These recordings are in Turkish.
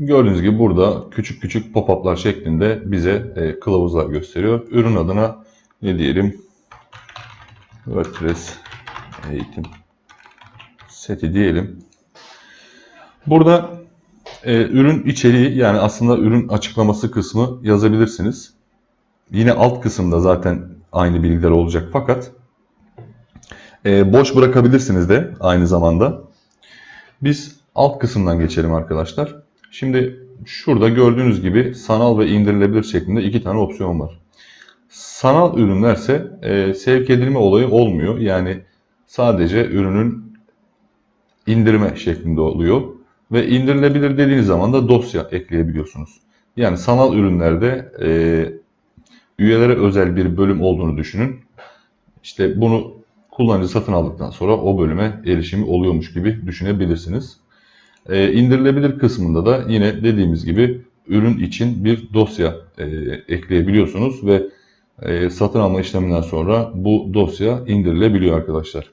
Gördüğünüz gibi burada küçük küçük pop-up'lar şeklinde bize e, kılavuzlar gösteriyor. Ürün adına ne diyelim? WordPress eğitim seti diyelim. Burada e, ürün içeriği yani aslında ürün açıklaması kısmı yazabilirsiniz. Yine alt kısımda zaten aynı bilgiler olacak fakat e, boş bırakabilirsiniz de aynı zamanda. Biz alt kısımdan geçelim arkadaşlar. Şimdi şurada gördüğünüz gibi sanal ve indirilebilir şeklinde iki tane opsiyon var. Sanal ürünlerse e, sevk edilme olayı olmuyor. Yani sadece ürünün indirme şeklinde oluyor. Ve indirilebilir dediğiniz zaman da dosya ekleyebiliyorsunuz. Yani sanal ürünlerde e, üyelere özel bir bölüm olduğunu düşünün. İşte bunu kullanıcı satın aldıktan sonra o bölüme erişimi oluyormuş gibi düşünebilirsiniz. E, indirilebilir kısmında da yine dediğimiz gibi ürün için bir dosya e, ekleyebiliyorsunuz ve e, satın alma işleminden sonra bu dosya indirilebiliyor arkadaşlar.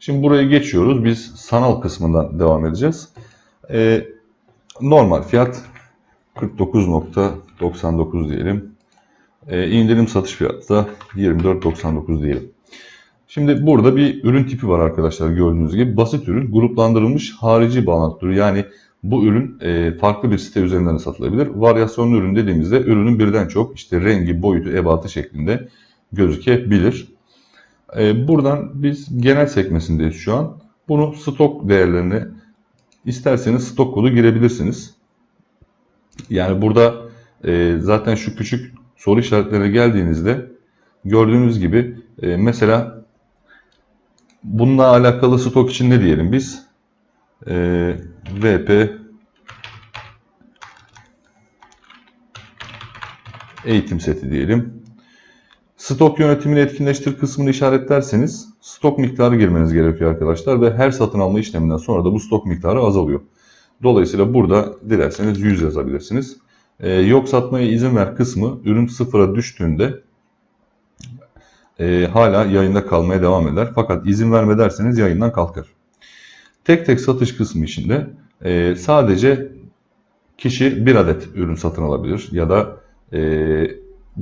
Şimdi buraya geçiyoruz. Biz sanal kısmından devam edeceğiz. E, normal fiyat 49.99 diyelim. E, indirim satış fiyatı da 24.99 diyelim. Şimdi burada bir ürün tipi var arkadaşlar gördüğünüz gibi. Basit ürün, gruplandırılmış harici bağlantı türü. Yani bu ürün e, farklı bir site üzerinden de satılabilir. Varyasyonlu ürün dediğimizde ürünün birden çok işte rengi, boyutu, ebatı şeklinde gözükebilir. E, buradan biz genel sekmesindeyiz şu an. Bunu stok değerlerini isterseniz stok kodu girebilirsiniz. Yani burada e, zaten şu küçük soru işaretlerine geldiğinizde gördüğünüz gibi mesela bununla alakalı stok için ne diyelim biz? E, VP eğitim seti diyelim. Stok yönetimini etkinleştir kısmını işaretlerseniz stok miktarı girmeniz gerekiyor arkadaşlar ve her satın alma işleminden sonra da bu stok miktarı azalıyor. Dolayısıyla burada dilerseniz 100 yazabilirsiniz. Ee, yok satmaya izin ver kısmı ürün sıfıra düştüğünde e, hala yayında kalmaya devam eder. Fakat izin verme derseniz yayından kalkar. Tek tek satış kısmı içinde e, sadece kişi bir adet ürün satın alabilir ya da e,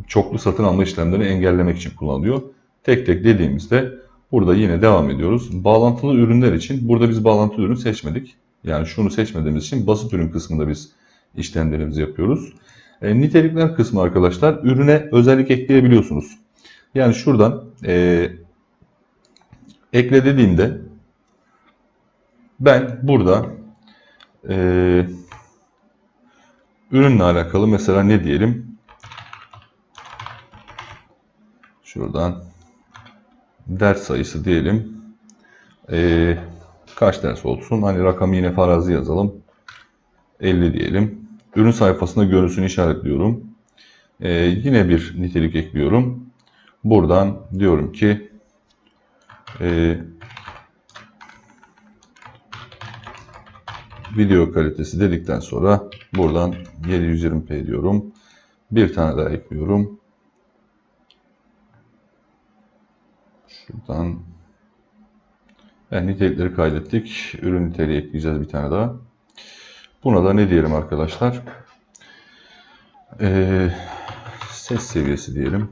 çoklu satın alma işlemlerini engellemek için kullanılıyor. Tek tek dediğimizde burada yine devam ediyoruz. Bağlantılı ürünler için burada biz bağlantılı ürün seçmedik. Yani şunu seçmediğimiz için basit ürün kısmında biz işlemlerimizi yapıyoruz. E, nitelikler kısmı arkadaşlar ürüne özellik ekleyebiliyorsunuz. Yani şuradan e, ekle dediğimde ben burada e, ürünle alakalı mesela ne diyelim? Şuradan ders sayısı diyelim. E, kaç ders olsun? Hani rakamı yine farazi yazalım. 50 diyelim. Ürün sayfasında görüntüsünü işaretliyorum. E, yine bir nitelik ekliyorum. Buradan diyorum ki e, video kalitesi dedikten sonra buradan 720p diyorum. Bir tane daha ekliyorum. Şuradan yani nitelikleri kaydettik. Ürün niteliği ekleyeceğiz bir tane daha. Buna da ne diyelim arkadaşlar? Ee, ses seviyesi diyelim.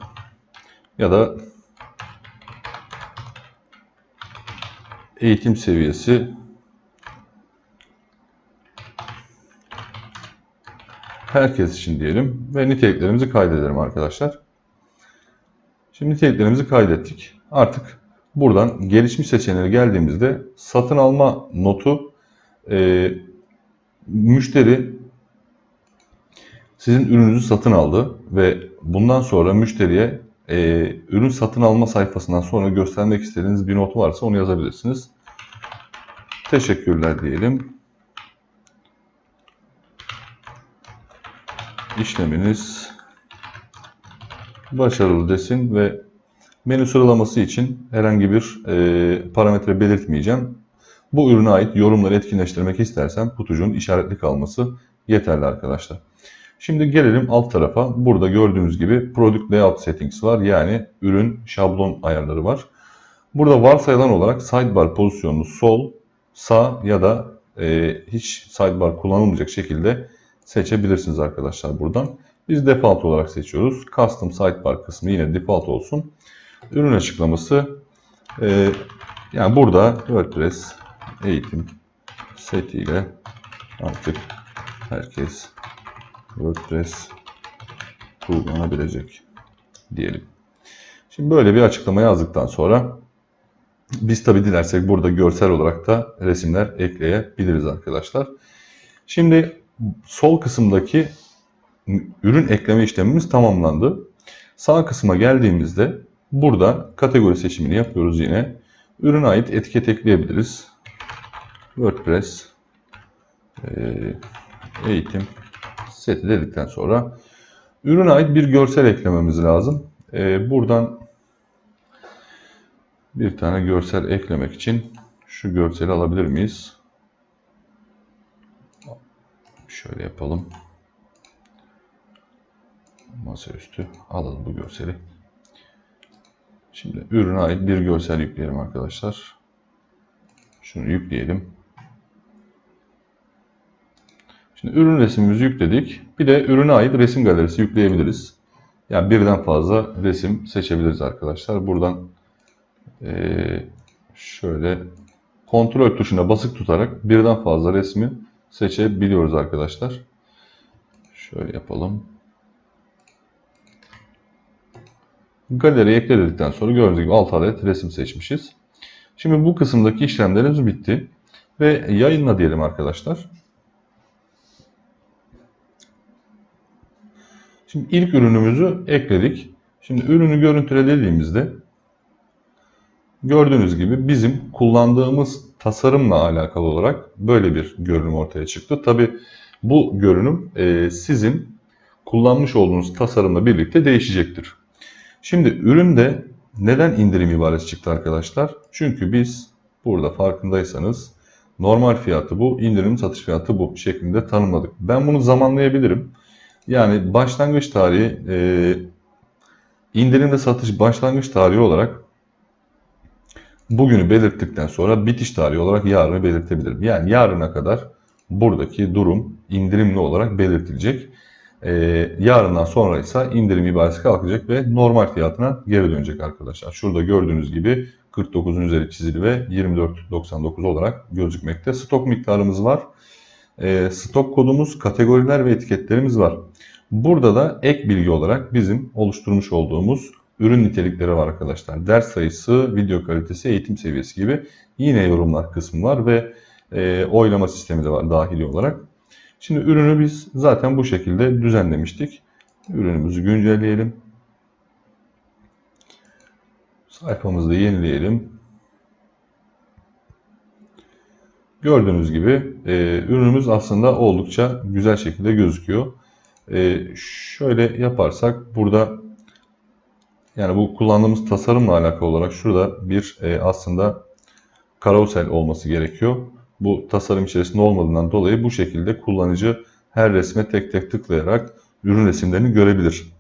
Ya da eğitim seviyesi herkes için diyelim ve niteliklerimizi kaydedelim arkadaşlar. Şimdi niteliklerimizi kaydettik. Artık buradan gelişmiş seçeneğe geldiğimizde satın alma notu e, müşteri sizin ürününüzü satın aldı ve bundan sonra müşteriye e, ürün satın alma sayfasından sonra göstermek istediğiniz bir not varsa onu yazabilirsiniz. Teşekkürler diyelim. İşleminiz başarılı desin ve menü sıralaması için herhangi bir e, parametre belirtmeyeceğim. Bu ürüne ait yorumları etkinleştirmek istersem kutucuğun işaretli kalması yeterli arkadaşlar. Şimdi gelelim alt tarafa. Burada gördüğünüz gibi Product Layout Settings var. Yani ürün şablon ayarları var. Burada varsayılan olarak sidebar pozisyonunu sol, sağ ya da e, hiç sidebar kullanılmayacak şekilde seçebilirsiniz arkadaşlar buradan. Biz default olarak seçiyoruz. Custom Sidebar kısmı yine default olsun. Ürün açıklaması e, yani burada WordPress eğitim setiyle artık herkes WordPress kullanabilecek diyelim. Şimdi böyle bir açıklama yazdıktan sonra biz tabi dilersek burada görsel olarak da resimler ekleyebiliriz arkadaşlar. Şimdi sol kısımdaki ürün ekleme işlemimiz tamamlandı. Sağ kısma geldiğimizde burada kategori seçimini yapıyoruz yine. Ürüne ait etiket ekleyebiliriz. WordPress eğitim seti dedikten sonra ürüne ait bir görsel eklememiz lazım. E, buradan bir tane görsel eklemek için şu görseli alabilir miyiz? Şöyle yapalım. Masaüstü alalım bu görseli. Şimdi ürüne ait bir görsel yükleyelim arkadaşlar. Şunu yükleyelim. Şimdi ürün resmimizi yükledik. Bir de ürüne ait resim galerisi yükleyebiliriz. Yani birden fazla resim seçebiliriz arkadaşlar. Buradan ee, şöyle kontrol tuşuna basık tutarak birden fazla resmi seçebiliyoruz arkadaşlar. Şöyle yapalım. Galeriye ekle dedikten sonra gördüğünüz gibi 6 adet resim seçmişiz. Şimdi bu kısımdaki işlemlerimiz bitti. Ve yayınla diyelim arkadaşlar. Şimdi ilk ürünümüzü ekledik. Şimdi ürünü görüntüle dediğimizde gördüğünüz gibi bizim kullandığımız tasarımla alakalı olarak böyle bir görünüm ortaya çıktı. Tabi bu görünüm e, sizin kullanmış olduğunuz tasarımla birlikte değişecektir. Şimdi üründe neden indirim ibaresi çıktı arkadaşlar? Çünkü biz burada farkındaysanız normal fiyatı bu, indirim satış fiyatı bu şeklinde tanımladık. Ben bunu zamanlayabilirim. Yani başlangıç tarihi, e, indirim ve satış başlangıç tarihi olarak bugünü belirttikten sonra bitiş tarihi olarak yarını belirtebilirim. Yani yarına kadar buradaki durum indirimli olarak belirtilecek. Ee, yarından sonra ise indirim ibaresi kalkacak ve normal fiyatına geri dönecek arkadaşlar. Şurada gördüğünüz gibi 49'un üzeri çizili ve 24.99 olarak gözükmekte. Stok miktarımız var. Ee, stok kodumuz, kategoriler ve etiketlerimiz var. Burada da ek bilgi olarak bizim oluşturmuş olduğumuz ürün nitelikleri var arkadaşlar. Ders sayısı, video kalitesi, eğitim seviyesi gibi yine yorumlar kısmı var ve e, oylama sistemi de var dahili olarak. Şimdi ürünü biz zaten bu şekilde düzenlemiştik. Ürünümüzü güncelleyelim. Sayfamızı yenileyelim. Gördüğünüz gibi e, ürünümüz aslında oldukça güzel şekilde gözüküyor. E, şöyle yaparsak burada yani bu kullandığımız tasarımla alakalı olarak şurada bir e, aslında karosel olması gerekiyor. Bu tasarım içerisinde olmadığından dolayı bu şekilde kullanıcı her resme tek tek tıklayarak ürün resimlerini görebilir.